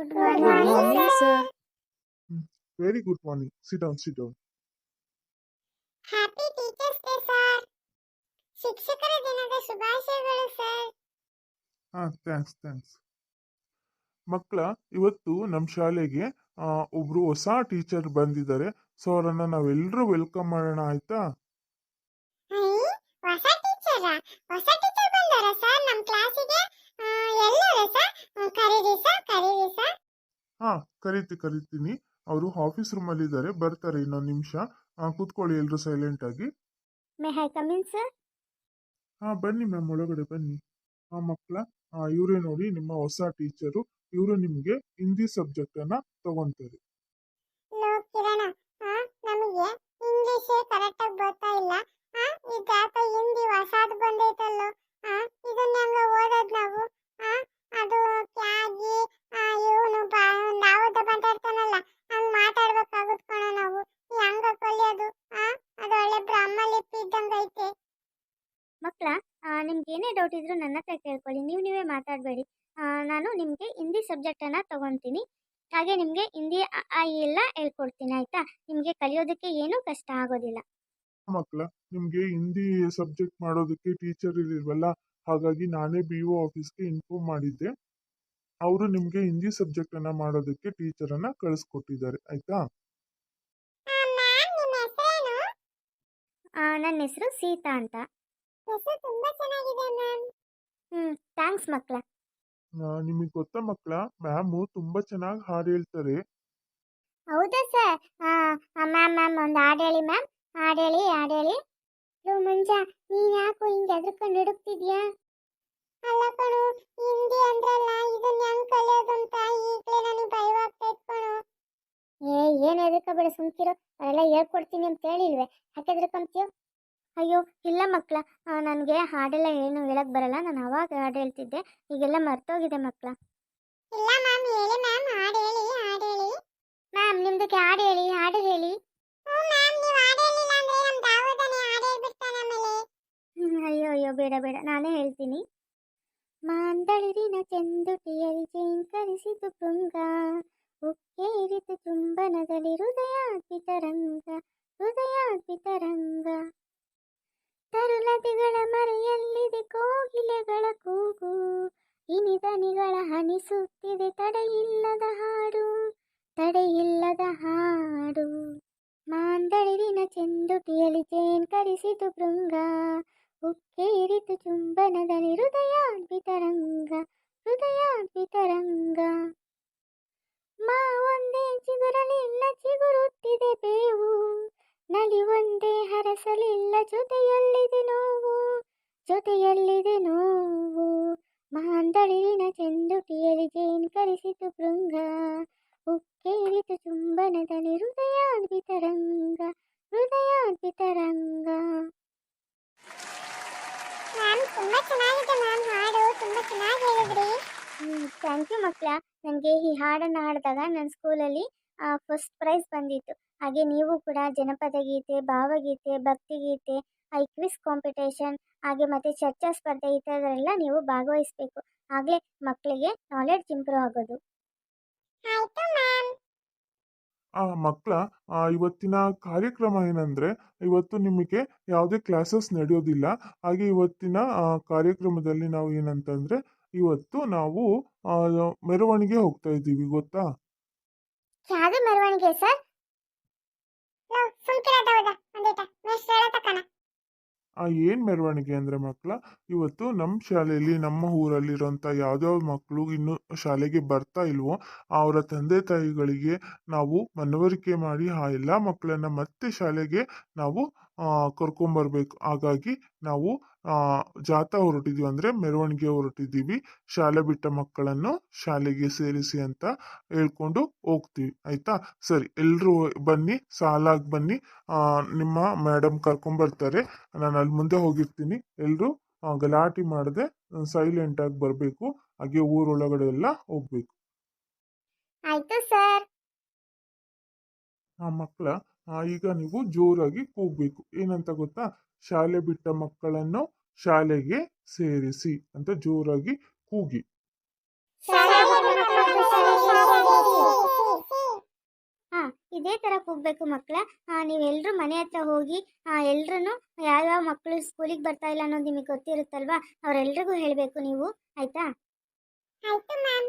Good Good morning morning, sir. Very good morning sit down sit down happy teachers day sir ಶಿಕ್ಷಕರ ದಿನದ ಶುಭಾಶಯಗಳು sir ಹಾ thanks thanks ಮಕ್ಕಳ ಇವತ್ತು ನಮ್ಮ ಶಾಲೆಗೆ ಒಬ್ಬರು ಒಬ್ರು ಹೊಸ ಟೀಚರ್ ಬಂದಿದ್ದಾರೆ. ಸೊ ಅವರನ್ನ ನಾವೆಲ್ಲರೂ ವೆಲ್ಕಮ್ ಮಾಡೋಣ ಆಯ್ತಾ? ಹೊಸ ಟೀಚರ್? ಹೊಸ ಟೀಚರ್ ಬಂದಾರ ಸರ್ ನಮ್ಮ ಕ್ಲಾಸಿಗೆ ಎಲ್ಲರೂ ಸರ್ ಸರ್ ಕರೀರಿ ಸರ್ ಹಾ ಕರಿತಿ ಕರಿತೀನಿ. ಅವರು ಆಫೀಸ್ ರೂಮಲ್ಲಿ ಇದ್ದಾರೆ. ಬರ್ತಾರೆ ಇನ್ನೊಂದು ನಿಮಿಷ. ಕೂತ್ಕೊಳ್ಳಿ ಎಲ್ಲರೂ ಸೈಲೆಂಟ್ ಆಗಿ. ಮೇ ಹೈ ಸರ್ ಹಾ ಬನ್ನಿ ಮ್ಯಾಮ್ ಒಳಗಡೆ ಬನ್ನಿ. ಹಾ ಮಕ್ಕಳ ಇವರೇ ನೋಡಿ ನಿಮ್ಮ ಹೊಸ ಟೀಚರು ಇವರು ನಿಮಗೆ ಹಿಂದಿ ಸಬ್ಜೆಕ್ಟ್ ಅನ್ನ ತಗೊಂತಾರೆ. ಕಿರಣ. ಆ, ನಮಗೆ ಇಂಗ್ಲಿಷ್ ಬರ್ತಾ ಇಲ್ಲ. ಆ, ಇದ್ಯಾಕ ಹಿಂದಿ ಹೊಸಾದ್ ಬಂದೈತಲ್ಲೋ. ಆ, ಇದನ್ನ ಹೆಂಗ ಓದೋದ್ ನಾವು. ಆ, ಅದು ಕ್ಯಾಗಿ ಇವನು ನಾವದ ಮಾತಾಡ್ತಾನಲ್ಲ ಹಂಗ್ ಮಾತಾಡ್ಬೇಕಾಗುತ್ ಕಣ ನಾವು ಹೆಂಗ ಕಲಿಯೋದು ಆ, ಅದು ಒಳ್ಳೆ ಬ್ರಹ್ಮ ಲಿಪಿ ಇದ್ದಂಗ ಐತೆ ಮಕ್ಕಳ ನಿಮ್ಗೆ ಏನೇ ಡೌಟ್ ನನ್ನ ಹತ್ರ ಕೇಳ್ಕೊಳ್ಳಿ ನೀವು ನೀವೇ ಮಾತಾಡಬೇಡಿ. ನಾನು ನಿಮಗೆ ಹಿಂದಿ ಸಬ್ಜೆಕ್ಟನ್ನು ತಗೊತೀನಿ. ಹಾಗೆ ನಿಮಗೆ ಹಿಂದಿ ಎಲ್ಲ ಹೇಳ್ಕೊಡ್ತೀನಿ ಆಯಿತಾ? ನಿಮಗೆ ಕಲಿಯೋದಕ್ಕೆ ಏನೂ ಕಷ್ಟ ಆಗೋದಿಲ್ಲ. ಮಕ್ಕಳ ನಿಮಗೆ ಹಿಂದಿ ಸಬ್ಜೆಕ್ಟ್ ಮಾಡೋದಕ್ಕೆ ಟೀಚರ್ ಇರಲಿಲ್ವಲ್ಲ ಹಾಗಾಗಿ ನಾನೇ ಬಿ ಒ ಆಫೀಸ್ಗೆ ಇನ್ಫಾರ್ಮ್ ಮಾಡಿದ್ದೆ. ಅವರು ನಿಮಗೆ ಹಿಂದಿ ಸಬ್ಜೆಕ್ಟನ್ನು ಅನ್ನ ಮಾಡೋದಕ್ಕೆ ಟೀಚರ್ ಅನ್ನ ಕಳಿಸ್ಕೊಟ್ಟಿದ್ದಾರೆ ಆಯ್ತಾ? ಮ್ಯಾಮ್ ನಿಮ್ಮ ಹೆಸರೇನು? ಆ, ನನ್ನ ಹೆಸರು ಸೀತಾ ಅಂತ. ಹೆಸರು ತುಂಬಾ ಚೆನ್ನಾಗಿದೆ ಮ್ಯಾಮ್. ಹ್ಮ್ ಥ್ಯಾಂಕ್ಸ್ ಮಕ್ಕಳ ನಿಮಗೆ ಗೊತ್ತಾ ಮಕ್ಕಳ ಮ್ಯಾಮು ತುಂಬಾ ಚೆನ್ನಾಗಿ ಹಾಡು ಹೇಳ್ತಾರೆ. ಹೌದಾ ಸರ್? ಮ್ಯಾಮ್ ಮ್ಯಾಮ್ ಒಂದು ಹಾಡು ಹೇಳಿ ಮ್ಯಾಮ್. ಹಾಡು ಹೇಳಿ ಹಾಡು ಹೇಳಿ. ಲೋ ಮಂಜ ನೀನ್ ಯಾಕೋ ಹಿಂಗೆ ಹೆದರ್ಕೊಂಡು ಹುಡುಕ್ತಿದ್ಯಾ? ಅಲ್ಲ ಕಣು ಹಿಂದಿ ಅಂದ್ರಲ್ಲ ಇದನ್ನ ಹೆಂಗ್ ಕಲಿಯೋದು ಅಂತ ಈಗಲೇ ನನಗೆ ಭಯವಾಗ್ತೈತ್ ಕಣು. ಏ ಏನು ಬಿಡು ಸುಮ್ಕಿರೋ. ಅವರೆಲ್ಲ ಹೇಳ್ಕೊಡ್ತೀನಿ ಅಂತ ಹೇಳಿಲ್ವೇ? ಯಾಕೆ ಎದ್ರಕೊಂತೀಯೋ ಅಯ್ಯೋ ಇಲ್ಲ ಮಕ್ಕಳ ನನಗೆ ಹಾಡೆಲ್ಲ ಏನು ಹೇಳಕ್ ಬರಲ್ಲ. ನಾನು ಅವಾಗ ಹಾಡು ಹೇಳ್ತಿದ್ದೆ. ಈಗೆಲ್ಲ ಮರ್ತೋಗಿದೆ ಮಕ್ಕಳ ಇಲ್ಲ ಮ್ಯಾಮ್ ಹೇಳಿ ಮ್ಯಾಮ್. ಹಾಡು ಹೇಳಿ ಹಾಡು ಹೇಳಿ. ಮ್ಯಾಮ್ ನಿಮ್ದಕ್ಕೆ ಹಾಡು ಹೇಳಿ ಹಾಡು ಹೇಳಿ. ಅಯ್ಯೋ ಅಯ್ಯೋ ಬೇಡ ಬೇಡ. ನಾನೇ ಹೇಳ್ತೀನಿ. ಮಾಂದಳಿರಿನ ಚೆಂದುಟಿಯಲಿ ಜೇಂಕರಿಸಿತು ಪೃಂಗ ಉಕ್ಕೇರಿತು ಚುಂಬನದಲ್ಲಿ ಹೃದಯ ಹೃದಯಾದ್ವಿತರಂಗ ತರುಲತೆಗಳ ಮರೆಯಲ್ಲಿದೆ ಕೋಗಿಲೆಗಳ ಕೂಗು. ಇನಿದನಿಗಳ ಹನಿಸುತ್ತಿದೆ ತಡೆಯಿಲ್ಲದ ಹಾಡು ತಡೆಯಿಲ್ಲದ ಹಾಡು. ಮಾಂದಳಿರಿನ ಚೇನ್ ಜೇಂಕರಿಸಿತು ಭೃಂಗ ಉಕ್ಕೇರಿತು ಚುಂಬನದಲ್ಲಿ ಹೃದಯಾದ್ವಿತರಂಗ ಹೃದಯಾದ್ವಿತರಂಗ ಮಾ ಒಂದೇ ಚಿಗುರಲಿಲ್ಲ ಚಿಗುರುತ್ತಿದೆ ಬೇವು ನಲಿ ಒಂದೇ ಹರಸಲಿಲ್ಲ ಜೊತೆಯಲ್ಲಿದೆ ನೋವು ಜೊತೆಯಲ್ಲಿದೆ ನೋವು ಮಾಂದಳಿನ ಚೆಂದುಟಿಯಲಿ ಜೇಂಕರಿಸಿತು ಭೃಂಗ ಉಕ್ಕೇರಿತು ಚುಂಬನದಲ್ಲಿ ಹೃದಯಾದ್ವಿತರಂಗ ಹೃದಯಾದ್ವಿತರಂಗ ಮ್ಯಾಮ್ ತುಂಬಾ ಚೆನ್ನಾಗಿದೆ ಮ್ಯಾಮ್ ಹಾಡು ತುಂಬಾ ಚೆನ್ನಾಗಿ ಹೇಳಿದ್ರಿ. ಥ್ಯಾಂಕ್ ಯು ಮಕ್ಕಳ ನನಗೆ ಈ ಹಾಡನ್ನು ಹಾಡಿದಾಗ ನನ್ನ ಸ್ಕೂಲಲ್ಲಿ ಫಸ್ಟ್ ಪ್ರೈಸ್ ಬಂದಿತ್ತು. ಹಾಗೆ ನೀವು ಕೂಡ ಜನಪದ ಗೀತೆ ಭಾವಗೀತೆ ಭಕ್ತಿಗೀತೆ ಐ ಕ್ವಿಸ್ ಕಾಂಪಿಟೇಷನ್ ಹಾಗೆ ಮತ್ತು ಚರ್ಚಾ ಸ್ಪರ್ಧೆ ಈ ಥರದೆಲ್ಲ ನೀವು ಭಾಗವಹಿಸಬೇಕು. ಆಗಲೇ ಮಕ್ಕಳಿಗೆ ನಾಲೆಡ್ಜ್ ಇಂಪ್ರೂವ್ ಆಗೋದು. ಆಯ್ತು ಮ್ಯಾಮ್? ಆ ಮಕ್ಕಳ ಇವತ್ತಿನ ಕಾರ್ಯಕ್ರಮ ಏನಂದ್ರೆ ಇವತ್ತು ನಿಮಗೆ ಯಾವುದೇ ಕ್ಲಾಸಸ್ ನಡೆಯೋದಿಲ್ಲ. ಹಾಗೆ ಇವತ್ತಿನ ಕಾರ್ಯಕ್ರಮದಲ್ಲಿ ನಾವು ಏನಂತಂದ್ರೆ ಇವತ್ತು ನಾವು ಮೆರವಣಿಗೆ ಹೋಗ್ತಾ ಇದ್ದೀವಿ ಗೊತ್ತಾ? ಯಾವುದು ಮೆರವಣಿಗೆ ಸರ್? ಸುಮ್ಕಿರ ಒಂದಿಟ ಏನ್ ಮೆರವಣಿಗೆ ಅಂದರೆ ಮಕ್ಕಳ ಇವತ್ತು ನಮ್ಮ ಶಾಲೆಯಲ್ಲಿ ನಮ್ಮ ಊರಲ್ಲಿರೋಂಥ ಯಾವ್ಯಾವ ಮಕ್ಕಳು ಇನ್ನು ಶಾಲೆಗೆ ಬರ್ತಾ ಇಲ್ವೋ ಅವರ ತಂದೆ ತಾಯಿಗಳಿಗೆ ನಾವು ಮನವರಿಕೆ ಮಾಡಿ ಆ ಎಲ್ಲ ಮಕ್ಕಳನ್ನ ಮತ್ತೆ ಶಾಲೆಗೆ ನಾವು ಕರ್ಕೊಂಬರ್ಬೇಕು ಹಾಗಾಗಿ ನಾವು ಆ, ಜಾಥಾ ಹೊರಟಿದೀವಿ ಅಂದ್ರೆ ಮೆರವಣಿಗೆ ಹೊರಟಿದ್ದೀವಿ. ಶಾಲೆ ಬಿಟ್ಟ ಮಕ್ಕಳನ್ನು ಶಾಲೆಗೆ ಸೇರಿಸಿ ಅಂತ ಹೇಳ್ಕೊಂಡು ಹೋಗ್ತೀವಿ. ಆಯ್ತಾ? ಸರಿ ಎಲ್ಲರೂ ಬನ್ನಿ ಸಾಲಾಗಿ ಬನ್ನಿ. ನಿಮ್ಮ ಮೇಡಮ್ ಕರ್ಕೊಂಬರ್ತಾರೆ ನಾನು ಅಲ್ಲಿ ಮುಂದೆ ಹೋಗಿರ್ತೀನಿ. ಎಲ್ಲರೂ ಗಲಾಟೆ ಮಾಡದೆ ಸೈಲೆಂಟ್ ಆಗಿ ಬರಬೇಕು. ಹಾಗೆ ಊರೊಳಗಡೆ ಎಲ್ಲ ಹೋಗ್ಬೇಕು. ಆಯಿತು ಸರ್. ಆ ಮಕ್ಕಳ ಈಗ ನೀವು ಜೋರಾಗಿ ಕೂಗಬೇಕು. ಏನಂತ ಗೊತ್ತಾ? ಶಾಲೆ ಬಿಟ್ಟ ಮಕ್ಕಳನ್ನು ಶಾಲೆಗೆ ಸೇರಿಸಿ ಅಂತ ಜೋರಾಗಿ ಕೂಗಿ. ಇದೇ ತರ ಕೂಗ್ಬೇಕು ಮಕ್ಕಳ ನೀವೆಲ್ಲರೂ ಮನೆ ಹತ್ರ ಹೋಗಿ ಎಲ್ರು ಯಾವ ಯಾವ ಮಕ್ಕಳು ಸ್ಕೂಲಿಗೆ ಬರ್ತಾ ಇಲ್ಲ ಅನ್ನೋದು ನಿಮಗೆ ಗೊತ್ತಿರುತ್ತಲ್ವಾ? ಅವರೆಲ್ರಿಗೂ ಹೇಳಬೇಕು ನೀವು. ಆಯ್ತಾ? ಆಯ್ತು ಮ್ಯಾಮ್.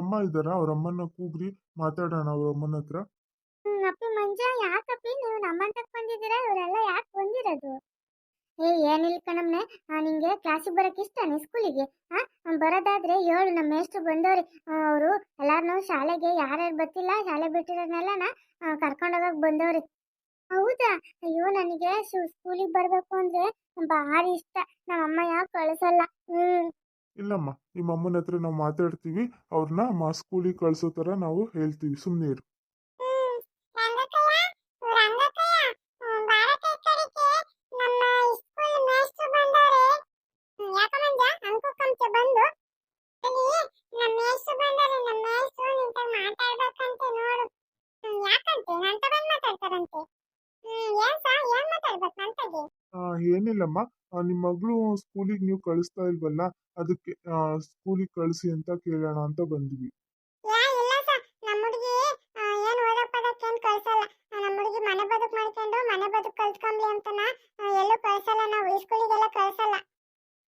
ಅವ್ರಮ್ಮ ಇದ್ದಾರಾ ಅವ್ರಮ್ಮನ ಕೂಗ್ರಿ ಮಾತಾಡೋಣ ಅವ್ರಮ್ಮನ ಹತ್ರ. ಹ್ಮ್, ಮಂಜ ಯಾಕಪ್ಪಿ ನೀವು ನಮ್ಮಂತಕ್ ಬಂದಿದ್ದೀರಾ? ಇವರೆಲ್ಲ ಯಾಕೆ ಬಂದಿರೋದು? ಏ ಏನಿಲ್ಲ ಕಣಮ್ನೆ ನಿಂಗೆ ಕ್ಲಾಸಿಗೆ ಬರಕ್ಕೆ ಇಷ್ಟನೇ ಸ್ಕೂಲಿಗೆ ಹಾಂ ಬರೋದಾದ್ರೆ ಹೇಳು ನಮ್ಮ ಮೇಷ್ಟ್ರು ಬಂದವ್ರಿ. ಅವರು ಎಲ್ಲಾರನ್ನೂ ಶಾಲೆಗೆ ಯಾರ್ಯಾರು ಬರ್ತಿಲ್ಲ ಶಾಲೆ ಬಿಟ್ಟಿರೋದ್ನೆಲ್ಲನ ಕರ್ಕೊಂಡೋಗಕ್ಕೆ ಬಂದವ್ರಿ. ಹೌದಾ? ಅಯ್ಯೋ ನನಗೆ ಸ್ಕೂಲಿಗೆ ಬರಬೇಕು ಅಂದ್ರೆ ಭಾರಿ ಇಷ್ಟ. ನಮ್ಮ ಅಮ್ಮ ಯಾಕೆ ಕಳಿಸಲ್ಲ? ಹ್ಮ್. ಇಲ್ಲಮ್ಮ ನಿಮ್ಮ ಅಮ್ಮನ ಹತ್ರ ನಾವು ಮಾತಾಡ್ತೀವಿ ಅವ್ರನ್ನ ಮಾ ಸ್ಕೂಲಿಗೆ ಕಳ್ಸೋ ಥರ ನಾವು ಹೇಳ್ತೀವಿ ಸುಮ್ಮನೆ ಇರು. ಏನಿಲ್ಲಮ್ಮ. ನಿಮ್ಮ ಮಗಳು ಸ್ಕೂಲಿಗೆ ನೀವು ಕಳಿಸ್ತಾ ಇಲ್ವಲ್ಲ ಅದಕ್ಕೆ ಸ್ಕೂಲಿಗೆ ಕಳಿಸಿ ಅಂತ ಕೇಳೋಣ ಅಂತ ಬಂದ್ವಿ. ಯಾ ಇಲ್ಲ ಸರ್. ನಮ್ಮ ಹುಡುಗಿ ಏನು ಓದಕ್ ಪದಕ್ಕೆ ಏನು ಕಳ್ಸಲ್ಲ. ಆ, ನಮ್ಮ ಹುಡುಗಿ ಮನೆ ಬದುಕು ಮಾಡ್ಕೊಂಡು ಮನೆ ಬದುಕು ಕಲ್ತ್ಕೊಂಬ್ಲಿ ಅಂತನ ಆ, ಎಲ್ಲೂ ಕಳ್ಸಲ್ಲ. ನಾವು ಸ್ಕೂಲಿಗೆಲ್ಲ ಕಳ್ಸಲ್ಲ.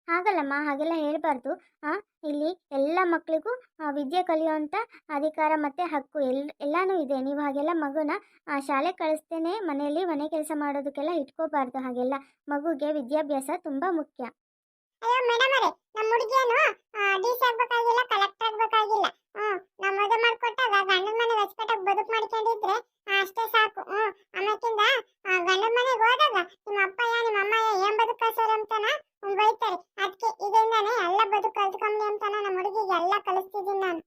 ಹಾಗಲ್ಲಮ್ಮ ಹಾಗೆಲ್ಲ ಹೇಳ್ಬಾರ್ದು. ಆ, ಇಲ್ಲಿ ಎಲ್ಲ ಮಕ್ಕಳಿಗೂ ವಿದ್ಯೆ ಕಲಿಯುವಂಥ ಅಧಿಕಾರ ಮತ್ತು ಹಕ್ಕು ಎಲ್, ಎಲ್ಲನೂ ಇದೆ. ನೀವು ಹಾಗೆಲ್ಲ ಮಗುನ ಶಾಲೆ ಕಳಿಸ್ತೇನೆ, ಮನೆಯಲ್ಲಿ ಮನೆ ಕೆಲಸ ಮಾಡೋದಕ್ಕೆಲ್ಲ ಇಟ್ಕೋಬಾರ್ದು ಹಾಗೆಲ್ಲ. ಮಗುಗೆ ವಿದ್ಯಾಭ್ಯಾಸ ತುಂಬ ಮುಖ್ಯ. ಅಯ್ಯೋ ಮೇಡಮ್ ಅವರೇ ನಮ್ಮ ಹುಡುಗಿಯೇನು ಡಿಸ್ ಆಗ್ಬೇಕಾಗಿಲ್ಲ ಕಲೆಕ್ಟರ್ ಆಗ್ಬೇಕಾಗಿಲ್ಲ. ಹ್ಮ್, ನಾವು ಮದುವೆ ಮಾಡ್ಕೊಟ್ಟಾಗ ಗಂಡನ ಮನೆಗೆ ಅಚ್ಚುಕಟ್ಟಾಗಿ ಬದುಕು ಮಾಡ್ಕೊಂಡಿದ್ರೆ ಅಷ್ಟೇ ಸಾಕು. ಹ್ಮ್, ಆಮೇಕಿಂದ ಗಂಡನ ಮನೆಗೆ ಹೋದಾಗ ನಿಮ್ಮ ಅಪ್ಪಯ್ಯ ನಿಮ್ಮ ಅಮ್ಮಯ್ಯ ಏನ್ ಬದುಕು ಕಳ್ಸೋರು ಅಂತಾನ ಹ್ಮ್, ಬೈತಾರೆ ಅದಕ್ಕೆ ಇದರಿಂದಾನೆ ಎಲ್ಲ ಬದುಕು ಕಲ್ತ್ಕೊಂಬ್ಲಿ ಅಂತಾನ ನಮ್ಮ ಹುಡುಗಿಗೆ ಎಲ್ಲ ಕಲಿಸ್ತಿದ್ದೀನಿ ನಾನು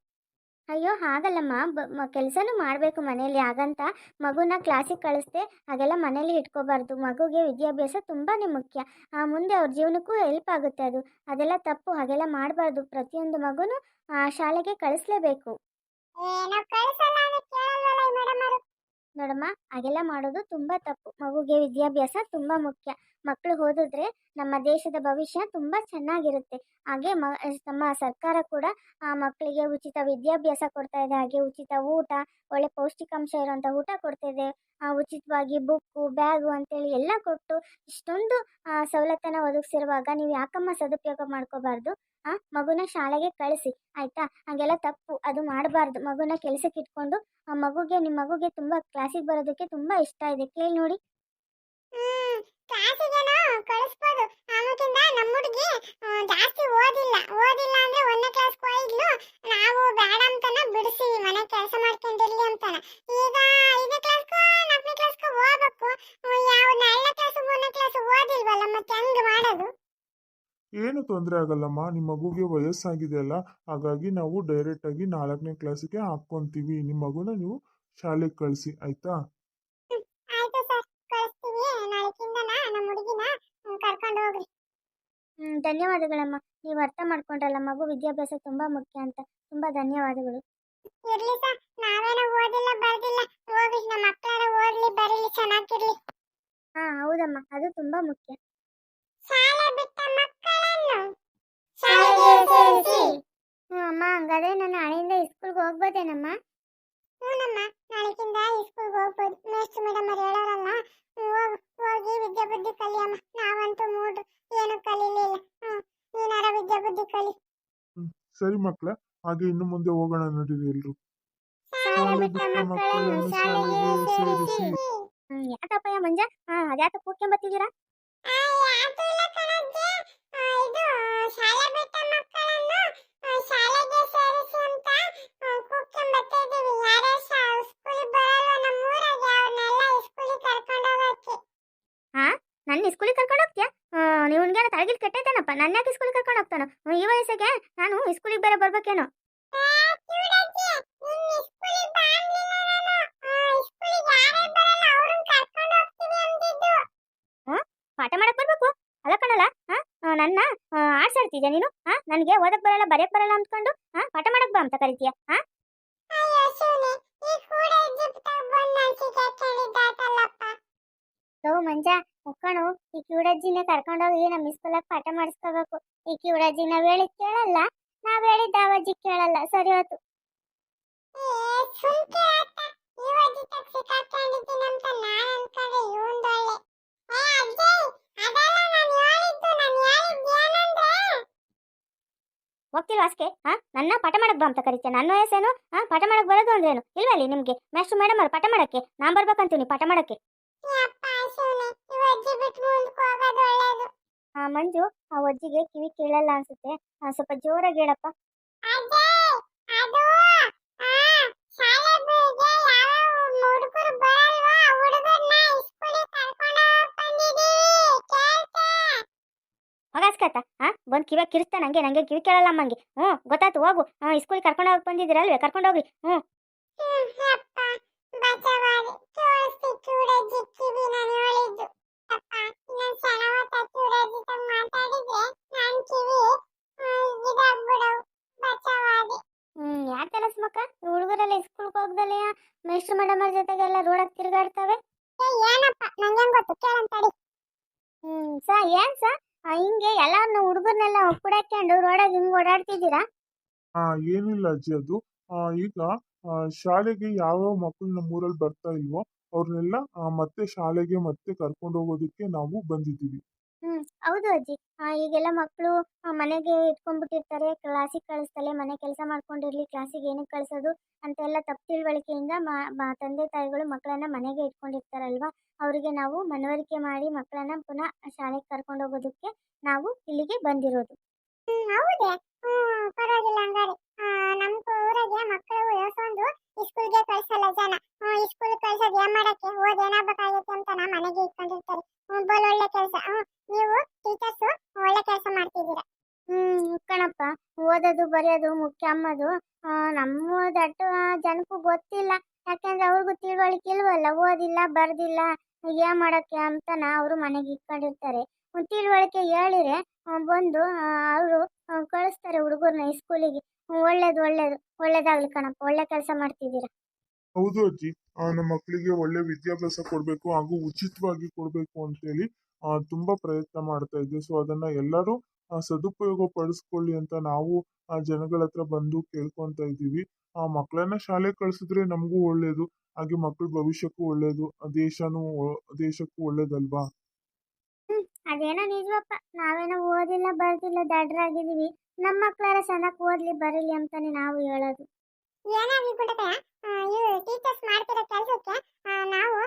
ಅಯ್ಯೋ ಹಾಗಲ್ಲಮ್ಮ. ಬ ಕೆಲಸನೂ ಮಾಡಬೇಕು ಮನೆಯಲ್ಲಿ. ಹಾಗಂತ ಮಗುನ ಕ್ಲಾಸಿಗೆ ಕಳಿಸ್ದೆ ಹಾಗೆಲ್ಲ ಮನೇಲಿ ಇಟ್ಕೋಬಾರ್ದು. ಮಗುಗೆ ವಿದ್ಯಾಭ್ಯಾಸ ತುಂಬಾ ಮುಖ್ಯ. ಆ, ಮುಂದೆ ಅವ್ರ ಜೀವನಕ್ಕೂ ಹೆಲ್ಪ್ ಆಗುತ್ತೆ ಅದು. ಅದೆಲ್ಲ ತಪ್ಪು ಹಾಗೆಲ್ಲ ಮಾಡಬಾರ್ದು. ಪ್ರತಿಯೊಂದು ಮಗುನು ಆ, ಶಾಲೆಗೆ ಕಳಿಸ್ಲೇಬೇಕು. ನೋಡಮ್ಮ ಹಾಗೆಲ್ಲ ಮಾಡೋದು ತುಂಬ ತಪ್ಪು. ಮಗುಗೆ ವಿದ್ಯಾಭ್ಯಾಸ ತುಂಬ ಮುಖ್ಯ. ಮಕ್ಕಳು ಓದಿದ್ರೆ ನಮ್ಮ ದೇಶದ ಭವಿಷ್ಯ ತುಂಬ ಚೆನ್ನಾಗಿರುತ್ತೆ. ಹಾಗೆ ಮ ನಮ್ಮ ಸರ್ಕಾರ ಕೂಡ ಆ ಮಕ್ಕಳಿಗೆ ಉಚಿತ ವಿದ್ಯಾಭ್ಯಾಸ ಕೊಡ್ತಾ ಇದೆ. ಹಾಗೆ ಉಚಿತ ಊಟ ಒಳ್ಳೆ ಪೌಷ್ಟಿಕಾಂಶ ಇರುವಂಥ ಊಟ ಕೊಡ್ತಾ ಇದೆ. ಆ, ಉಚಿತವಾಗಿ ಬುಕ್ಕು ಬ್ಯಾಗು ಅಂತೇಳಿ ಎಲ್ಲ ಕೊಟ್ಟು ಇಷ್ಟೊಂದು ಸವಲತ್ತನ್ನ ಒದಗಿಸಿರುವಾಗ ನೀವು ಯಾಕಮ್ಮ ಸದುಪಯೋಗ ಮಾಡ್ಕೋಬಾರ್ದು? ಆ ಮಗುನ ಶಾಲೆಗೆ ಕಳಿಸಿ. ಆಯ್ತಾ? ಹಾಗೆಲ್ಲ ತಪ್ಪು. ಅದು ಮಾಡಬಾರ್ದು. ಮಗುನ ಕೆಲಸಕ್ಕೆ ಇಟ್ಕೊಂಡು ಆ ಮಗುಗೆ ನಿಮ್ಮ ಮಗುಗೆ ತುಂಬಾ ಕ್ಲಾಸಿಗೆ ಬರೋದಕ್ಕೆ ತುಂಬಾ ಇಷ್ಟ ಇದೆ. ಕೇಳಿ ನೋಡಿ. ಕ್ಲಾಸಿಗೇನೋ ಕಳಿಸ್ಬೋದು. ಆಮೇಕಿಂದ ನಮ್ಮ ಹುಡುಗಿ ಜಾಸ್ತಿ ಓದಿಲ್ಲ. ಓದಿಲ್ಲ ಅಂದ್ರೆ ಒಂದನೇ ಕ್ಲಾಸ್ ಹೋಗಿದ್ಲು ನಾವು ಬೇಡ ಅಂತಾನ ಬಿಡಿಸಿ ಮನೆ ಕೆಲಸ ಮಾಡ್ಕೊಂಡಿರ್ಲಿ ಅಂತಾನ. ಈಗ ಐದನೇ ಕ್ಲಾಸ್ಗೂ ನಾಲ್ಕನೇ ಕ್ಲಾಸ್ಗೂ ಹೋಗ್ಬೇಕು. ಯಾವ ನಾಲ್ಕನೇ ಕ್ಲಾಸ್ ಮೂರನೇ ಕ್ಲಾಸ್ ಓದಿಲ್ವಲ್ಲ, ಮತ್ತೆ ಹೆಂಗ್ ಮಾಡೋದು? ಏನು ತೊಂದರೆ ಆಗಲ್ಲಮ್ಮ. ನಿಮ್ಮ ಮಗುಗೆ ವಯಸ್ಸಾಗಿದೆ ಅಲ್ಲ ಹಾಗಾಗಿ ನಾವು ಡೈರೆಕ್ಟಾಗಿ ನಾಲ್ಕನೇ ಕ್ಲಾಸಿಗೆ ಹಾಕ್ಕೊತೀವಿ. ನಿಮ್ಮ ಮಗುನ ನೀವು ಶಾಲೆಗೆ ಕಳಿಸಿ, ಆಯ್ತು ಸರ್ ಕಳಿಸ್ತೀವಿ ನಾಳೆಕಿಂದನ ನಮ್ಮ ಹುಡುಗಿನ ಕರ್ಕೊಂಡು ಹೋಗ್ರಿ ಹ್ಮ್ ಧನ್ಯವಾದಗಳಮ್ಮ. ನೀವು ಅರ್ಥ ಮಾಡ್ಕೊಂಡ್ರಲ್ಲ ಮಗು ವಿದ್ಯಾಭ್ಯಾಸ ತುಂಬಾ ಮುಖ್ಯ ಅಂತ. ತುಂಬಾ ಧನ್ಯವಾದಗಳು. ಇರ್ಲಿ ಸರ್ ನಾವೇನೋ ಓದಿಲ್ಲ ಬರ್ದಿಲ್ಲ. ಹೋಗ್ರಿ ನಮ್ಮ ಮಕ್ಕಳಾರ ಓದ್ಲಿ ಬರೀಲಿ ಚೆನ್ನಾಗಿರ್ಲಿ. ಹಾ ಹೌದಮ್ಮ. ಅದು ತುಂಬಾ ಮುಖ್ಯ. ಶಾಲೆ ಬಿಟ್ಟ ಮಕ್ಕಳನ್ನು ಶಾಲೆಗೆ ಸೇರಿಸಿ. ಹ್ಞೂ ಅಮ್ಮ ಹಂಗಾದ್ರೆ ನಾನು ನಾಳೆಯಿಂದ ಸ್ಕೂಲ್ಗೆ ಹೋಗ್ಬೋದೇನಮ್ಮ? ಹ್ಞೂನಮ್ಮ ನಾಳೆಗಿಂದ ಸ್ಕೂಲ್ಗೆ ಹೋಗ್ಬೋದು. ಮೇಸ್ಟ್ ಮೇಡಮ್ ಅವ್ರು ಹೇಳೋರಲ್ಲ ಹೋಗಿ ವಿದ್ಯಾಬುದ್ಧಿ ಕಲಿಯಮ್ಮ ನಾವಂತೂ ಮೂಡ್ರು ಏನು ಕಲೀಲಿಲ್ಲ ಹ್ಮ್ ನೀನಾರ ವಿದ್ಯಾಬುದ್ಧಿ ಕಲಿ ಸರಿ ಮಕ್ಕಳ ಹಾಗೆ ಇನ್ನು ಮುಂದೆ ಹೋಗೋಣ ನೋಡಿರಿ ಎಲ್ರು. ಶಾಲೆ ಬಿಟ್ಟ ಮಕ್ಕಳನ್ನು ಶಾಲೆಗೆ ಸೇರಿಸಿ ಯಾಕಪ್ಪಯ್ಯ ಮಂಜ ಹಾ ಅದ್ಯಾಕ ಕೂತ್ಕೊಂಬತ್ತಿದ್ದೀರಾ. ನನ್ನ ಸ್ಕೂಲಿಗೆ ಕರ್ಕೊಂಡು ಹೋಗ್ತೀಯಾ? ನೀವು ತಲೆಗಿಲ್ ಕೆಟ್ಟೈತಾನಪ್ಪ ನನ್ನ ಯಾಕೆ ಸ್ಕೂಲಿಗೆ ಕರ್ಕೊಂಡು ಹೋಗ್ತಾನ? ಈ ವಯಸ್ಸಿಗೆ ನಾನು ಸ್ಕೂಲಿಗೆ ಬೇರೆ ಬರ್ಬೇಕೇನೋ? ಪಾಠ ಮಾಡಕ್ ಬರ್ಬೇಕು? ಅಲ್ಲ ಕಣಲ್ಲ ನನ್ನ ಆರ್ಟ್ಸ್ ನೀನು? ಹಾ? ನನಗೆ ಓದಕ್ ಬರಲ್ಲ ಬರೆಯಕ್ ಬರಲ್ಲ ಅಂದ್ಕೊಂಡು ಹಾ? ಪಾಠ ಮಾಡಕ್ ಬಾ ಅಂತ ಕರಿತೀಯ ಹಾ? ಮಂಜ ಮುಕ್ಕಣು ಈ ಕಿವುಡಜ್ಜಿನ ಕರ್ಕೊಂಡೋಗಿ ನಮ್ಮ ಸ್ಕೂಲಾಗ ಪಾಠ ಮಾಡಿಸ್ಕೋಬೇಕು. ಈ ಕಿವುಡಜ್ಜಿ ನಾವ್ ಹೇಳಿದ್ ಕೇಳಲ್ಲ ನಾವ್ ಹೇಳಿದ್ದ ಅವಜ್ಜಿ ಕೇಳಲ್ಲ. ಸರಿ ಹೋತು. ಹೋಗ್ತಿಲ್ವಾ ಅಸ್ಕೆ ಹಾ ನನ್ನ ಪಾಠ ಮಾಡಕ್ ಬಾ ಅಂತ ಕರಿತೀಯ ನನ್ನ ವಯಸ್ಸೇನು ಹಾ ಪಾಠ ಮಾಡಕ್ ಬರೋದು ಅಂದ್ರೇನು ಇಲ್ವಲ್ಲಿ ನಿಮ್ಗೆ? ಮಾಸ್ಟರ್ ಮೇಡಮ್ ಅವ್ರು ಪಾಠ ಮಾಡಕ್ಕೆ? ನಾನ್ ಬರ್ಬೇಕಂತೀನಿ ಪಾಠ ಮಾಡಕ್ಕೆ ಯಪ್ಪ ಶಿವನೇ ಈ ಅಜ್ಜಿ ಬಿಟ್ಟು ಮುಂದಕ್ಕೆ ಹೋಗೋದು ಒಳ್ಳೇದು ಆ ಮಂಜು ಆ ಅಜ್ಜಿಗೆ ಕಿವಿ ಕೇಳಲ್ಲ ಅನ್ಸುತ್ತೆ. ಸ್ವಲ್ಪ ಜೋರಾಗಿ ಹೇಳಪ್ಪ. ಹೋಗಾಸ್ಕತ್ತ ಹಾ ಬಂದ್ ಕಿವಿಯಾಗ ಕಿರಿಸ್ತಾ ನಂಗೆ ನಂಗೆ ಕಿವಿ ಕೇಳಲ್ಲ ಅಮ್ಮಂಗೆ. ಹ್ಞೂ ಗೊತ್ತಾಯ್ತು ಹೋಗು. ಹಾ ಸ್ಕೂಲ್ ಕರ್ಕೊಂಡು ಹೋಗಿ ಬಂದಿದ್ದೀರಲ್ವೇ? ಕರ್ಕೊಂಡು ಹೋಗ್ರಿ. ಹ್ಞೂ ಅಪ್ಪ ಬಚಾವಾದೆ ಕೇಳಿಸ್ತಿ ಚೂಡಜ್ಜಿ ಕಿವಿ ನಾನು ಹೇಳಿದ್ದು ಅಪ್ಪ ಇನ್ನೊಂದು ಸಲ ಹೊತ್ತ ಚೂಡಜ್ಜಿ ತಗ ಮಾತಾಡಿದ್ರೆ ನನ್ನ ಕಿವಿ ಇದಾಗ್ಬಿಡವು ಬಚಾವಾದೆ ಹ್ಮ್ ಯಾಕೆ ಕೆಲಸಮಕ್ಕ ಹುಡುಗರೆಲ್ಲ ಸ್ಕೂಲ್ಗೆ ಹೋಗ್ದಲೆ ಮೇಸ್ಟ್ರು ಮೇಡಮ್ ಅವ್ರ ಜೊತೆಗೆಲ್ಲ ರೋಡಾಗ ತಿರುಗಾಡ್ತವೆ ಏ ಏನಪ್ಪ ನಂಗೇನ್ ಗೊತ್ತು ಕೇಳಂತಡಿ ಹ್ಮ್ ಸಾ ಏನ್ ಸಾ ಆ, ಹಿಂಗೆ ಎಲ್ಲಾರನ್ನ ಹುಡುಗರ್ನೆಲ್ಲ ಕುಡಾಕೊಂಡು ರೋಡಾಗ ಹಿಂಗ್ ಓಡಾಡ್ತಿದ್ದೀರಾ ಆ ಏನಿಲ್ಲ ಅಜ್ಜಿ ಅದು. ಈಗ ಶಾಲೆಗೆ ಯಾವ ಮಕ್ಕಳು ನಮ್ಮೂರಲ್ಲಿ ಬರ್ತಾ ಇಲ್ವೋ ಅವ್ರನ್ನೆಲ್ಲ ಮತ್ತೆ ಶಾಲೆಗೆ ಮತ್ತೆ ಕರ್ಕೊಂಡು ಹೋಗೋದಕ್ಕೆ ನಾವು ಬಂದಿದ್ದೀವಿ. ಹ್ಮ್, ಹೌದು ಅಜ್ಜಿ. ಈಗೆಲ್ಲ ಮಕ್ಕಳು ಮನೆಗೆ ಇಟ್ಕೊಂಡ್ಬಿಟ್ಟಿರ್ತಾರೆ. ಕ್ಲಾಸಿಗೆ ಕಳಿಸ್ತಲೆ ಮನೆ ಕೆಲಸ ಮಾಡ್ಕೊಂಡಿರ್ಲಿ, ಕ್ಲಾಸಿಗೆ ಏನಕ್ಕೆ ಕಳ್ಸೋದು ಅಂತೆಲ್ಲ ತಪ್ಪು ತಿಳುವಳಿಕೆಯಿಂದ ತಂದೆ, ತಾಯಿಗಳು ಮಕ್ಕಳನ್ನ ಮನೆಗೆ ಇಟ್ಕೊಂಡಿರ್ತಾರಲ್ವಾ? ಅವರಿಗೆ ನಾವು ಮನವರಿಕೆ ಮಾಡಿ ಮಕ್ಕಳನ್ನ ಪುನಃ ಶಾಲೆಗೆ ಕರ್ಕೊಂಡು ಹೋಗೋದಕ್ಕೆ ನಾವು ಇಲ್ಲಿಗೆ ಬಂದಿರೋದು. ಹ್ಮ್, ಹೌದೇ. ಹ್ಮ್, ಪರವಾಗಿಲ್ಲ ಹಂಗಾರೆ ನಮ್ ಊರಾಗೆ ಮಕ್ಕಳು ಯೋಸೊಂದು ಸ್ಕೂಲ್ಗೆ ಕಳ್ಸಲ್ಲ ಜನ. ಸ್ಕೂಲ್ ಕಳ್ಸೋದು ಏನ್ ಮಾಡಕ್ಕೆ? ಓದ್ ಏನಾಗ್ಬೇಕಾಗೈತೆ ಅಂತ ನಾ ಮನೆಗೆ ಇಟ್ಕೊಂಡಿರ್ತಾರೆ. ಬೋಲ್ ಒಳ್ಳೆ ಕೆಲಸ. ನೀವು ಟೀಚರ್ಸ್ ಒಳ್ಳೆ ಕೆಲಸ ಮಾಡ್ತಿದ್ದೀರಾ? ಹ್ಮ್, ಕಣಪ್ಪ. ಓದೋದು, ಬರೆಯೋದು, ಮುಖ್ಯ ಅಮ್ಮದು. ನಮ್ಮ ದಟ್ಟು ಜನಕ್ಕೂ ಗೊತ್ತಿಲ್ಲ. ಯಾಕಂದ್ರೆ ಅವ್ರಿಗೂ ತಿಳುವಳಿಕೆ ಇಲ್ವಲ್ಲ? ಓದಿಲ್ಲ, ಬರ್ದಿಲ್ಲ, ಏನ್ ಮಾಡಕ್ಕೆ ಅಂತನ ಅವರು ಮನೆಗೆ ಇಟ್ಕೊಂಡಿರ್ತಾರೆ. ತಿಳುವಳಿಕೆ ಹೇಳಿದ್ರೆ ಬಂದು ಅವರು ಕಳಿಸ್ತಾರೆ ಹುಡುಗರ್ನ ಸ್ಕೂಲಿಗೆ ಒಳ್ಳೇದು ಒಳ್ಳೇದು, ಒಳ್ಳೇದಾಗ್ಲಿ ಕಣಪ್ಪ, ಒಳ್ಳೆ ಕೆಲಸ ಮಾಡ್ತಿದ್ದೀರಾ? ಹೌದು ಅಜ್ಜಿ. ನಮ್ಮ ಮಕ್ಕಳಿಗೆ ಒಳ್ಳೆ ವಿದ್ಯಾಭ್ಯಾಸ ಕೊಡಬೇಕು ಹಾಗೂ ಉಚಿತವಾಗಿ ಕೊಡಬೇಕು ಅಂತ ಹೇಳಿ ತುಂಬಾ ಪ್ರಯತ್ನ ಮಾಡ್ತಾ ಇದ್ದೆ. ಸೊ ಅದನ್ನ ಎಲ್ಲರೂ ಸದುಪಯೋಗ ಪಡಿಸ್ಕೊಳ್ಳಿ ಅಂತ ನಾವು ಜನಗಳ ಹತ್ರ ಬಂದು ಕೇಳ್ಕೊಂತ ಇದ್ದೀವಿ. ಆ ಮಕ್ಕಳನ್ನ ಶಾಲೆ ಕಳ್ಸಿದ್ರೆ ನಮಗೂ ಒಳ್ಳೇದು, ಹಾಗೆ ಮಕ್ಕಳ ಭವಿಷ್ಯಕ್ಕೂ ಒಳ್ಳೇದು ದೇಶನೂ ದೇಶಕ್ಕೂ ಒಳ್ಳೇದಲ್ವಾ? ಅದೇನೋ ನಿಜವಪ್ಪ ನಾವೇನೋ ಓದಿಲ್ಲ ಬರ್ದಿಲ್ಲ ದಡ್ರಾಗಿದ್ದೀವಿ. ನಮ್ಮ ಮಕ್ಕಳಾರ ಸಣ್ಣಕ್ಕೆ ಓದ್ಲಿ ಬರಲಿ ಅಂತಾನೆ ನಾವು ಹೇಳೋದು. ಏನಾಗ್ಲಿ ಬಿಡಕ ಇವು ಟೀಚರ್ಸ್ ಮಾಡ್ತಿರೋ ಕೆಲಸಕ್ಕೆ ನಾವು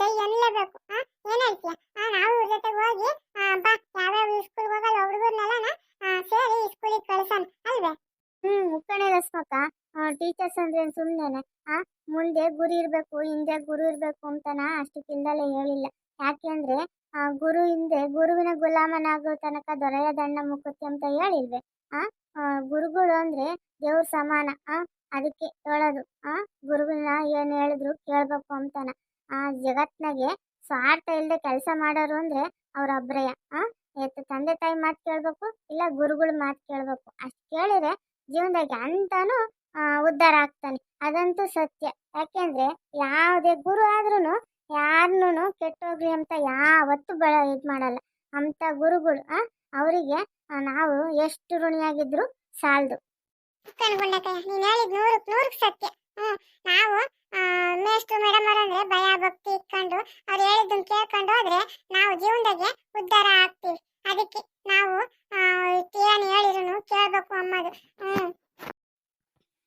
ಜೈ ಅನ್ನಲೇಬೇಕು. ಆ ಹೇಳ್ತೀಯ ನಾವು ಇವ್ರ ಜೊತೆಗೆ ಹೋಗಿ ಬಾ ಯಾವ್ಯಾವ ಸ್ಕೂಲ್ ಹೋಗಲ್ಲ ಹುಡುಗರ್ನೆಲ್ಲ ಸೇರಿ ಸ್ಕೂಲಿಗೆ ಕಳ್ಸೋಣ ಅಲ್ವೇ? ಹ್ಮ್ ಮುಕ್ಕಣೆ ರಸ್ಮಕ್ಕ. ಟೀಚರ್ಸ್ ಅಂದ್ರೆ ಸುಮ್ಮನೆ ಆ ಮುಂದೆ ಗುರಿ ಇರ್ಬೇಕು ಹಿಂದೆ ಗುರು ಇರ್ಬೇಕು ಅಂತನ ಅಷ್ಟಕ್ಕಿಂದಲೇ ಹೇಳಿಲ್ಲ. ಯಾಕೆಂದ್ರೆ, ಆ ಗುರು ಹಿಂದೆ ಗುರುವಿನ ಗುಲಾಮನಾಗೋ ತನಕ ದೊರೆಯ ದಂಡ ಮುಕ್ಕುತ್ತೆ ಅಂತ ಹೇಳಿಲ್ವೇ? ಆ ಗುರುಗಳು ಅಂದ್ರೆ ದೇವ್ರ ಸಮಾನ, ಆ, ಅದಕ್ಕೆ ಹೇಳೋದು ಆ, ಗುರುವಿನ ಏನ್ ಹೇಳಿದ್ರು ಕೇಳ್ಬೇಕು ಅಂತಾನ. ಆ ಜಗತ್ನಾಗೆ ಸ್ವಾರ್ಥ ಇಲ್ಲದೆ ಕೆಲಸ ಮಾಡೋರು ಅಂದ್ರೆ ಅವ್ರ ಅಭ್ರಯ ಆ ತಂದೆ ತಾಯಿ ಮಾತು ಕೇಳ್ಬೇಕು, ಇಲ್ಲ ಗುರುಗಳ ಮಾತು ಕೇಳ್ಬೇಕು. ಅಷ್ಟು ಕೇಳಿದ್ರೆ ಜೀವನದಾಗ ಅಂತಾನು ಉದ್ಧಾರ ಆಗ್ತಾನೆ. ಅದಂತೂ ಸತ್ಯ. ಯಾಕೆಂದ್ರೆ, ಯಾವುದೇ ಗುರು ಆದ್ರೂ ಯಾರನ್ನೂ ಕೆಟ್ಟೋಗ್ಲಿ ಅಂತ ಯಾವತ್ತೂ ಬೆಳ ಇದು ಮಾಡಲ್ಲ. ಅಂಥ ಗುರುಗಳು ಅವರಿಗೆ ನಾವು ಎಷ್ಟು ಋಣಿಯಾಗಿದ್ರು ಸಾಲದು. ಕಣ್ಕೊಂಡಕಯ್ಯ ನೀನು ಹೇಳಿದ ನೂರಕ್ಕೆ ನೂರಕ್ಕೆ ಸತ್ಯ. ಹ್ಮ್, ನಾವು ಮೇಷ್ಟು ಮೇಡಮ್ ಅಂದ್ರೆ ಭಯ ಭಕ್ತಿ ಇಟ್ಕೊಂಡು ಅವ್ರು ಹೇಳಿದ್ದನ್ನ ಕೇಳ್ಕೊಂಡು ಹೋದ್ರೆ ನಾವು ಜೀವನದಾಗೆ ಉದ್ಧಾರ ಆಗ್ತೀವಿ ಅದಕ್ಕೆ ನಾವು ಆ, ಏನ್ ಹೇಳಿದ್ರು ಕೇಳ್ಬೇಕು ಅಮ್ಮದು ಹ್ಮ್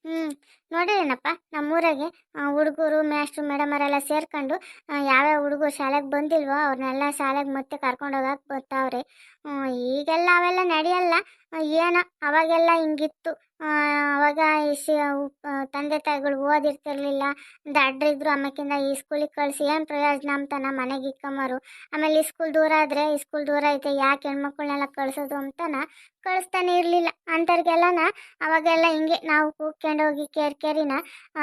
ಹ್ಮ್ ನೋಡಿರೇನಪ್ಪ ನಮ್ಮೂರಾಗೆ ಹುಡುಗರು ಮೇಸ್ಟ್ರು ಮೇಡಮರೆಲ್ಲ ಸೇರ್ಕೊಂಡು ಯಾವ್ಯಾವ ಹುಡುಗರು ಶಾಲೆಗೆ ಬಂದಿಲ್ವೋ ಅವ್ರನ್ನೆಲ್ಲ ಶಾಲೆಗೆ ಮತ್ತೆ ಕರ್ಕೊಂಡು ಹೋಗಕ್ಕೆ ಬರ್ತಾವ್ರೆ. ಈಗೆಲ್ಲ ಅವೆಲ್ಲ ನಡೆಯಲ್ಲ. ಏನೋ ಅವಾಗೆಲ್ಲ ಹಿಂಗಿತ್ತು. ಅವಾಗ ಈ ತಂದೆ ತಾಯಿಗಳು ಓದಿರ್ತಿರ್ಲಿಲ್ಲ. ದಡ್ರಿದ್ರು ಆಮೇಕಿಂದ ಈ ಸ್ಕೂಲಿಗೆ ಕಳಿಸಿ ಏನು ಪ್ರಯೋಜನ ಅಂತಾನ ಮನೆಗೆ ಇಕ್ಕಮ್ಮರು. ಆಮೇಲೆ ಈ ಸ್ಕೂಲ್ ದೂರ ಆದರೆ, ಈ ಸ್ಕೂಲ್ ದೂರ ಐತೆ, ಯಾಕೆ ಹೆಣ್ಮಕ್ಳನ್ನೆಲ್ಲ ಕಳ್ಸೋದು ಅಂತಾನ ಕಳಿಸ್ತಾನೆ ಇರಲಿಲ್ಲ. ಅಂಥವ್ರಿಗೆಲ್ಲನ ಅವಾಗೆಲ್ಲ ಹಿಂಗೆ ನಾವು ಕೂಗ್ಕೊಂಡು ಹೋಗಿ ಕೇರ್ ಕೇರಿನ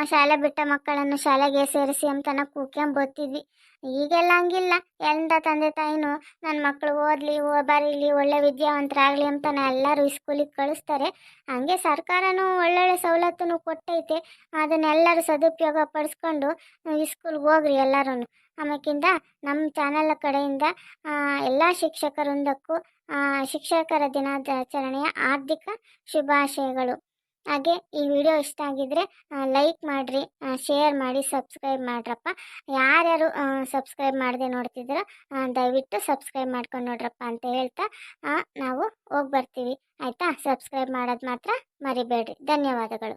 ಶಾಲೆ ಬಿಟ್ಟ ಮಕ್ಕಳನ್ನು ಶಾಲೆಗೆ ಸೇರಿಸಿ ಅಂತನ ಕೂಗ್ಕೊಂಡ್ ಬರ್ತಿದ್ವಿ. ಈಗೆಲ್ಲ ಹಂಗಿಲ್ಲ. ಎಂದ ತಂದೆ ತಾಯಿನೂ ನನ್ನ ಮಕ್ಕಳು ಓದಲಿ ಬರೀಲಿ, ಒಳ್ಳೆ ವಿದ್ಯಾವಂತರಾಗಲಿ ಅಂತಾನೆ ಎಲ್ಲರೂ ಸ್ಕೂಲಿಗೆ ಕಳಿಸ್ತಾರೆ. ಹಾಗೆ ಸರ್ಕಾರನೂ ಒಳ್ಳೊಳ್ಳೆ ಸವಲತ್ತನ್ನು ಕೊಟ್ಟೈತೆ. ಅದನ್ನೆಲ್ಲರೂ ಸದುಪಯೋಗ ಪಡಿಸ್ಕೊಂಡು ಸ್ಕೂಲ್ಗೆ ಹೋಗ್ರಿ ಎಲ್ಲರೂ ಆಮೇಕಿಂದ ನಮ್ಮ ಚಾನಲ್ ಕಡೆಯಿಂದ ಎಲ್ಲ ಶಿಕ್ಷಕರೊಂದಕ್ಕೂ ಶಿಕ್ಷಕರ ದಿನಾಚರಣೆಯ ಹಾರ್ದಿಕ ಶುಭಾಶಯಗಳು. ಹಾಗೆ ಈ ವಿಡಿಯೋ ಇಷ್ಟ ಆಗಿದ್ರೆ ಲೈಕ್ ಮಾಡಿರಿ ಶೇರ್ ಮಾಡಿ, ಸಬ್ಸ್ಕ್ರೈಬ್ ಮಾಡ್ರಪ್ಪ. ಯಾರ್ಯಾರು ಸಬ್ಸ್ಕ್ರೈಬ್ ಮಾಡದೆ ನೋಡ್ತಿದ್ದೀರೋ ದಯವಿಟ್ಟು ಸಬ್ಸ್ಕ್ರೈಬ್ ಮಾಡ್ಕೊಂಡು ನೋಡ್ರಪ್ಪ ಅಂತ ಹೇಳ್ತಾ ನಾವು ಹೋಗಿ ಬರ್ತೀವಿ. ಆಯಿತಾ? ಸಬ್ಸ್ಕ್ರೈಬ್ ಮಾಡೋದು ಮಾತ್ರ ಮರಿಬೇಡ್ರಿ. ಧನ್ಯವಾದಗಳು.